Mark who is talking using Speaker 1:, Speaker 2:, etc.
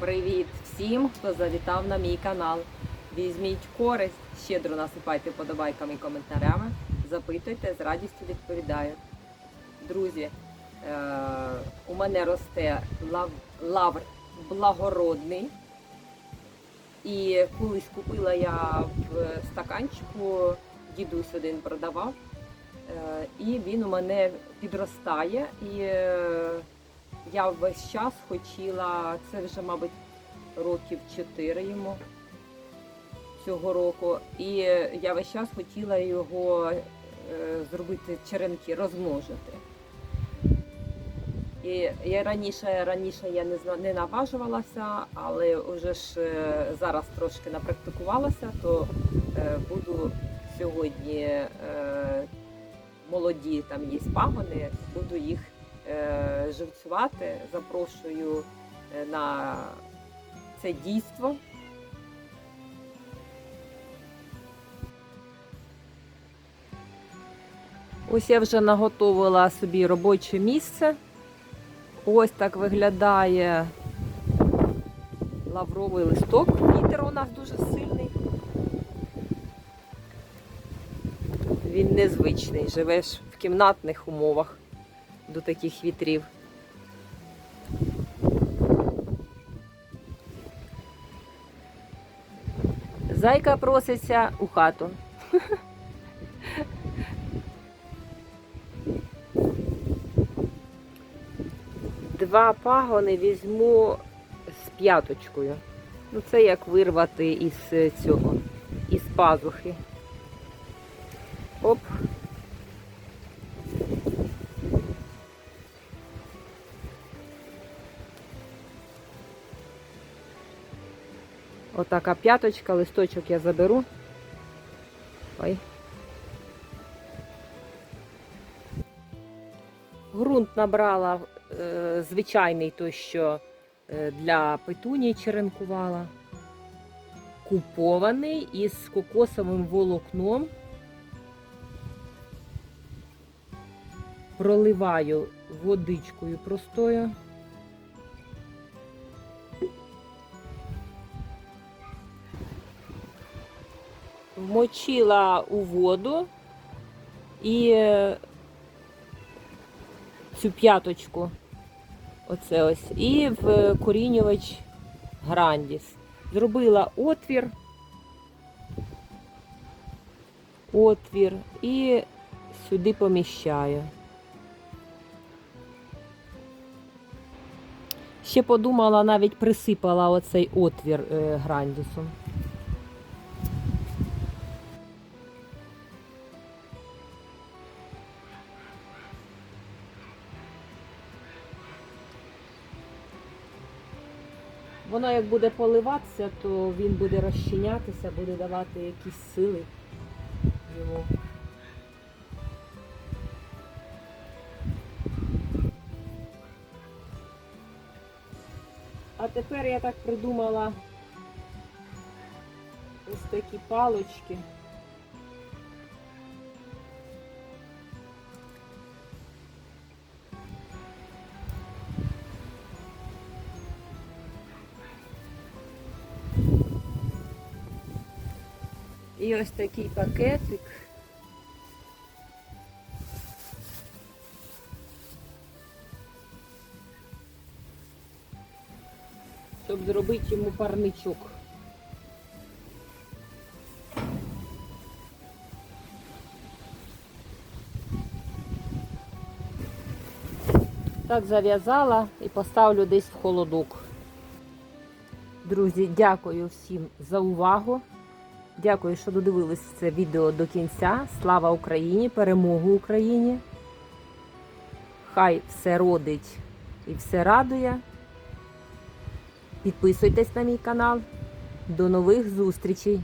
Speaker 1: Привіт всім, хто завітав на мій канал. Візьміть користь, щедро насипайте подобайками і коментарями, запитуйте, з радістю відповідаю. Друзі, е- у мене росте лав- лавр благородний. І колись купила я в стаканчику, дідусь один продавав, е, і він у мене підростає. І е, я весь час хотіла, це вже, мабуть, років 4 йому цього року. І я весь час хотіла його е, зробити черенки, розмножити. І я раніше, раніше я не не наважувалася, але вже ж е, зараз трошки напрактикувалася, то е, буду сьогодні молоді, там є пагони, буду їх живцювати. Запрошую е, на це дійство. Ось я вже наготовила собі робоче місце. Ось так виглядає лавровий листок. Вітер у нас дуже сильний. Він незвичний. Живеш в кімнатних умовах до таких вітрів. Зайка проситься у хату. Два пагони візьму з п'яточкою. Ну, це як вирвати із цього, із пазухи. Оп. Отака п'яточка, листочок я заберу. Ой. Грунт набрала е, звичайний той, що е, для петунії черенкувала. Купований із кокосовим волокном. Проливаю водичкою простою. Вмочила у воду і е, цю п'яточку. Оце ось. І в корінювач Грандіс. Зробила отвір. Отвір і сюди поміщаю. Ще подумала, навіть присипала оцей отвір е, Грандісом. Воно як буде поливатися, то він буде розчинятися, буде давати якісь сили йому. А тепер я так придумала ось такі палочки. І ось такий пакетик. Щоб зробити йому парничок. Так зав'язала і поставлю десь в холодок. Друзі, дякую всім за увагу. Дякую, що додивились це відео до кінця. Слава Україні! Перемогу Україні! Хай все родить і все радує. Підписуйтесь на мій канал. До нових зустрічей!